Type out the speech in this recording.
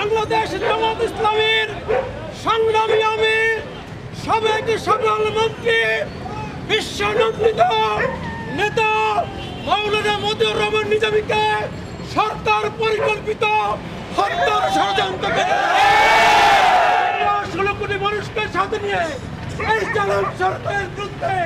বাংলাদেশ জামাত ইসলামের সংগ্রামী আমি সাবেক সকল মন্ত্রী, বিশ্বনন্দিত নেতা মৌলানা মতিউর রহমান নিজামীকে সরকার পরিকল্পিত হত্যার ষড়যন্ত্র ষোলো কোটি মানুষকে সাথে নিয়ে সরকারের বিরুদ্ধে